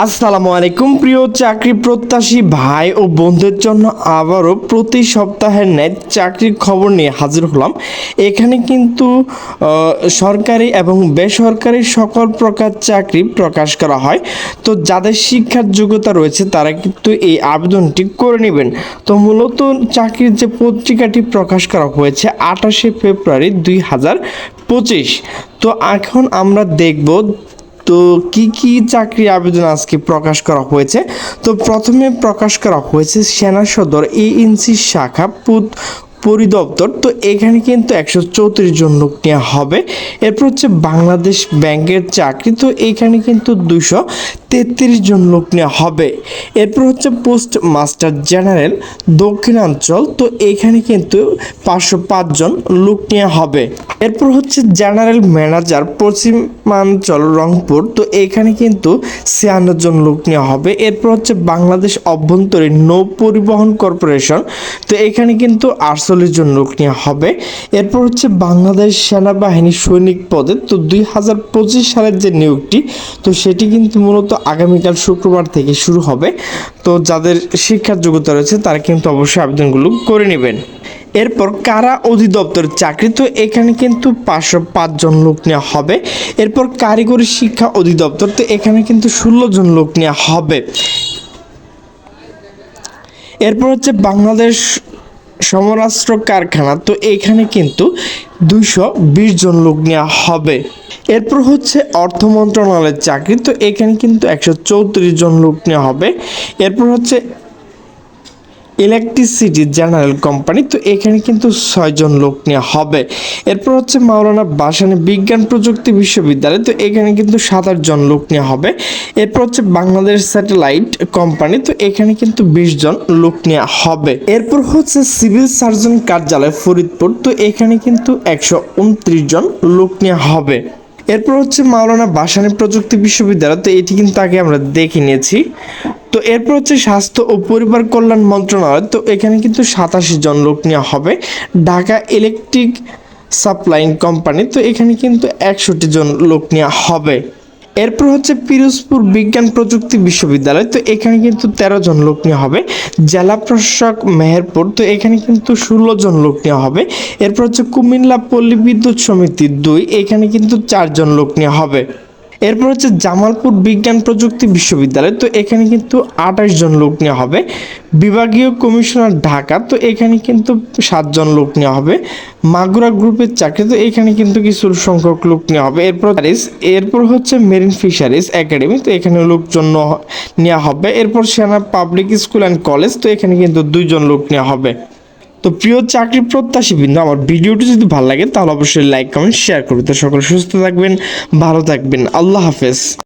আসসালামু আলাইকুম, প্রিয় চাকরি প্রত্যাশী ভাই ও বন্ধুদের জন্য আবারও প্রতি সপ্তাহের ন্যায় চাকরির খবর নিয়ে হাজির হলাম। এখানে কিন্তু সরকারি এবং বেসরকারি সকল প্রকার চাকরি প্রকাশ করা হয়। তো যাদের শিক্ষার যোগ্যতা রয়েছে, তারা কিন্তু এই আবেদনটি করে নেবেন। তো মূলত চাকরির যে পত্রিকাটি প্রকাশ করা হয়েছে, আঠাশে ফেব্রুয়ারি দুই হাজার পঁচিশ। তো এখন আমরা দেখব তো কি কি চাকরি আবেদন আজকে প্রকাশ করা হয়েছে? তো প্রথমে প্রকাশ করা হয়েছে সেনা সদর এএনসি শাখা পরিদপ্তর, তো এখানে কিন্তু একশো চৌত্রিশ জন লোক নেওয়া হবে। এরপর হচ্ছে বাংলাদেশ ব্যাংকের চাকরি, তো এখানে কিন্তু দুশো তেত্রিশ জন লোক নেওয়া হবে। এরপর হচ্ছে পোস্ট মাস্টার জেনারেল দক্ষিণাঞ্চল, তো এখানে কিন্তু পাঁচশো পাঁচজন লোক নেওয়া হবে। এরপর হচ্ছে জেনারেল ম্যানেজার, পশ্চিমাঞ্চল রংপুর, তো এখানে কিন্তু ছিয়ান্ন জন লোক নেওয়া হবে। এরপর হচ্ছে বাংলাদেশ অভ্যন্তরীণ নৌ পরিবহন কর্পোরেশন, তো এখানে কিন্তু আটচল্লিশ জন লোক নেওয়া হবে। এরপর হচ্ছে বাংলাদেশ সেনাবাহিনী সৈনিক পদে। তো দুই হাজার পঁচিশ সালের যে নিয়োগটি, তো সেটি কিন্তু মূলত আগামীকাল শুক্রবার থেকে শুরু হবে। তো যাদের শিক্ষার যোগ্যতা রয়েছে, তারা কিন্তু অবশ্যই আবেদনগুলো করে নেবেন। এরপর কারা অধিদপ্তর চাকরি? তো এখানে কিন্তু পাঁচশো পাঁচজন লোক নেওয়া হবে। এরপর কারিগরি শিক্ষা অধিদপ্তর, তো এখানে কিন্তু ষোলো জন লোক নেওয়া হবে। এরপর হচ্ছে বাংলাদেশ সমরাস্ত্র কারখানা, তো এখানে কিন্তু দুইশো বিশ জন লোক নেওয়া হবে। এরপর হচ্ছে অর্থ মন্ত্রণালয়ের চাকরি, তো এখানে কিন্তু একশো চৌত্রিশ জন লোক নেওয়া হবে। এরপর হচ্ছে ইলেকট্রিসিটি জেনারেল কোম্পানি তো এখানে কিন্তু ছয়জন লোক নেওয়া হবে। এরপর হচ্ছে মাওলানা বাসানি বিজ্ঞান প্রযুক্তি বিশ্ববিদ্যালয়, তো এখানে কিন্তু সাতাশ জন লোক নেওয়া হবে। এরপর হচ্ছে বাংলাদেশ স্যাটেলাইট কোম্পানি তো এখানে কিন্তু বিশ জন লোক নেওয়া হবে। এরপর হচ্ছে সিভিল সার্জন কার্যালয় ফরিদপুর, তো এখানে কিন্তু একশো উনত্রিশ জন লোক নেওয়া হবে। এরপর হচ্ছে মাওলানা বাসানি প্রযুক্তি বিশ্ববিদ্যালয়, তো এটি কিন্তু আগে আমরা দেখে নিয়েছি। তো এরপর হচ্ছে স্বাস্থ্য ও পরিবার কল্যাণ মন্ত্রণালয়, তো এখানে কিন্তু সাতাশি জন লোক নেওয়া হবে। ঢাকা ইলেকট্রিক সাপ্লাইং কোম্পানি, তো এখানে কিন্তু একষট্টি জন লোক নেওয়া হবে। এরপর হচ্ছে পিরোজপুর বিজ্ঞান প্রযুক্তি বিশ্ববিদ্যালয়। তো এখানে কিন্তু তেরো জন লোক নেওয়া হবে। জেলা প্রশাসক মেহেরপুর। তো এখানে কিন্তু ষোলো জন লোক নেওয়া হবে। এরপর হচ্ছে কুমিল্লা পল্লী বিদ্যুৎ সমিতি দুই। এখানে কিন্তু চারজন লোক নেওয়া হবে। এরপর হচ্ছে জামালপুর বিজ্ঞান প্রযুক্তি বিশ্ববিদ্যালয়। তো এখানে কিন্তু আঠাশ জন লোক নেওয়া হবে। বিভাগীয় কমিশনার ঢাকা, তো এখানে কিন্তু সাতজন লোক নেওয়া হবে। মাগুরা গ্রুপের চাকরি, তো এখানে কিন্তু কিছু সংখ্যক লোক নেওয়া হবে। এরপর এরপর হচ্ছে মেরিন ফিশারিজ একাডেমি তো এখানে লোকজন নেওয়া হবে। এরপর সেনা পাবলিক স্কুল অ্যান্ড কলেজ তো এখানে কিন্তু দুইজন লোক নেওয়া হবে। তো প্রিয় চাকরি প্রত্যাশী বিন্দু, আমার ভিডিওটি যদি ভালো লাগে, তাহলে অবশ্যই লাইক কমেন্ট শেয়ার করবে তো সকলে সুস্থ থাকবেন, ভালো থাকবেন। আল্লাহ হাফেজ।